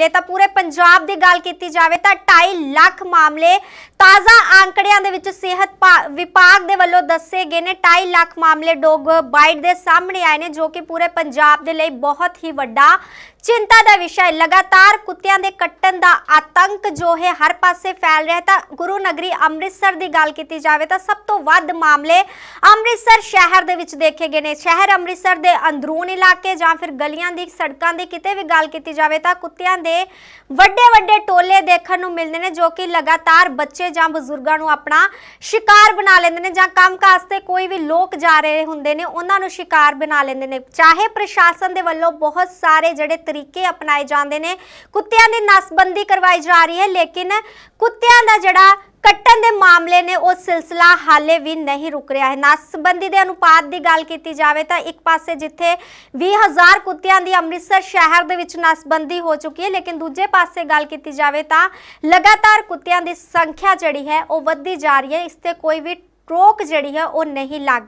ਲੈ ਤਾਂ ਪੂਰੇ ਪੰਜਾਬ ਦੀ ਗੱਲ ਕੀਤੀ ਜਾਵੇ ਤਾਂ 2.5 ਲੱਖ ਮਾਮਲੇ ਤਾਜ਼ਾ ਆંકੜਿਆਂ ਦੇ ਵਿੱਚ ਸਿਹਤ ਭਾ- ਵਿਭਾਗ ਦੇ ਵੱਲੋਂ ਦੱਸੇ ਗਏ ਨੇ। 2.5 ਲੱਖ ਮਾਮਲੇ ਡੋਗ ਬਾਈਟ ਦੇ ਸਾਹਮਣੇ ਆਏ ਨੇ, ਜੋ ਕਿ ਪੂਰੇ ਪੰਜਾਬ ਦੇ ਲਈ ਬਹੁਤ ਹੀ ਵੱਡਾ ਚਿੰਤਾ ਦਾ ਵਿਸ਼ਾ ਹੈ। ਲਗਾਤਾਰ ਕੁੱਤਿਆਂ ਦੇ ਕੱਟਣ ਦਾ ਆਤੰਕ ਜੋ ਹੈ, ਹਰ ਪਾਸੇ ਫੈਲ ਰਿਹਾ ਤਾਂ ਗੁਰੂ ਨਗਰੀ ਅੰਮ੍ਰਿਤਸਰ ਦੀ ਗੱਲ ਕੀਤੀ ਜਾਵੇ ਤਾਂ ਸਭ ਤੋਂ ਵੱਧ ਮਾਮਲੇ ਅੰਮ੍ਰਿਤਸਰ ਸ਼ਹਿਰ ਦੇ ਵਿੱਚ ਦੇਖੇ ਗਏ ਨੇ। ਸ਼ਹਿਰ ਅੰਮ੍ਰਿਤਸਰ ਦੇ ਅੰਦਰੂਨ ਇਲਾਕੇ ਜਾਂ ਫਿਰ ਗਲੀਆਂ ਦੀ, ਸੜਕਾਂ ਦੀ ਕਿਤੇ ਵੀ ਗੱਲ ਕੀਤੀ ਜਾਵੇ ਤਾਂ ਕੁੱਤਿਆਂ ਦੇ ਵੱਡੇ ਵੱਡੇ ਟੋਲੇ ਦੇਖਣ ਨੂੰ ਮਿਲਦੇ ਨੇ ਜੋ ਕਿ ਲਗਾਤਾਰ ਬੱਚੇ ਜਾਂ ਬਜ਼ੁਰਗਾਂ ਨੂੰ ਆਪਣਾ ਸ਼ਿਕਾਰ ਬਣਾ ਲੈਂਦੇ ਨੇ ਜਾਂ ਕੰਮ ਕਾਜ ਤੇ ਕੋਈ ਵੀ ਲੋਕ ਜਾ ਰਹੇ ਹੁੰਦੇ ਨੇ, ਉਹਨਾਂ ਨੂੰ ਸ਼ਿਕਾਰ ਬਣਾ ਲੈਂਦੇ ਨੇ। ਚਾਹੇ ਪ੍ਰਸ਼ਾਸਨ ਦੇ ਵੱਲੋਂ ਬਹੁਤ ਸਾਰੇ ਜਿਹੜੇ ਤਰੀਕੇ ਅਪਣਾਏ ਜਾਂਦੇ ਨੇ। ਕੁੱਤਿਆਂ ਦੀ ਨਸਬੰਦੀ ਕਰਵਾਈ ਜਾ ਰਹੀ ਹੈ, ਲੇਕਿਨ ਕੁੱਤਿਆਂ ਦਾ ਜਿਹੜਾ ਕੱਟਣ ਦੇ ਮਾਮਲੇ ਨੇ, ਉਹ ਸਿਲਸਿਲਾ ਹਾਲੇ ਵੀ ਨਹੀਂ ਰੁਕ ਰਿਹਾ ਹੈ। ਨਸਬੰਦੀ ਦੇ ਅਨੁਪਾਤ ਦੀ ਗੱਲ ਕੀਤੀ ਜਾਵੇ ਤਾਂ ਇੱਕ ਪਾਸੇ ਜਿੱਥੇ 20000 ਕੁੱਤਿਆਂ ਦੀ ਅੰਮ੍ਰਿਤਸਰ ਸ਼ਹਿਰ ਦੇ ਵਿੱਚ ਨਸਬੰਦੀ ਹੋ ਚੁੱਕੀ ਹੈ, ਲੇਕਿਨ ਦੂਜੇ ਪਾਸੇ ਗੱਲ ਕੀਤੀ ਜਾਵੇ ਤਾਂ ਲਗਾਤਾਰ ਕੁੱਤਿਆਂ ਦੀ ਸੰਖਿਆ ਜਿਹੜੀ ਹੈ, ਉਹ ਵੱਧਦੀ ਜਾ ਰਹੀ ਹੈ। ਇਸ ਤੇ ਕੋਈ ਵੀ ਰੋਕ ਜਿਹੜੀ ਹੈ, ਉਹ ਨਹੀਂ ਲੱਗ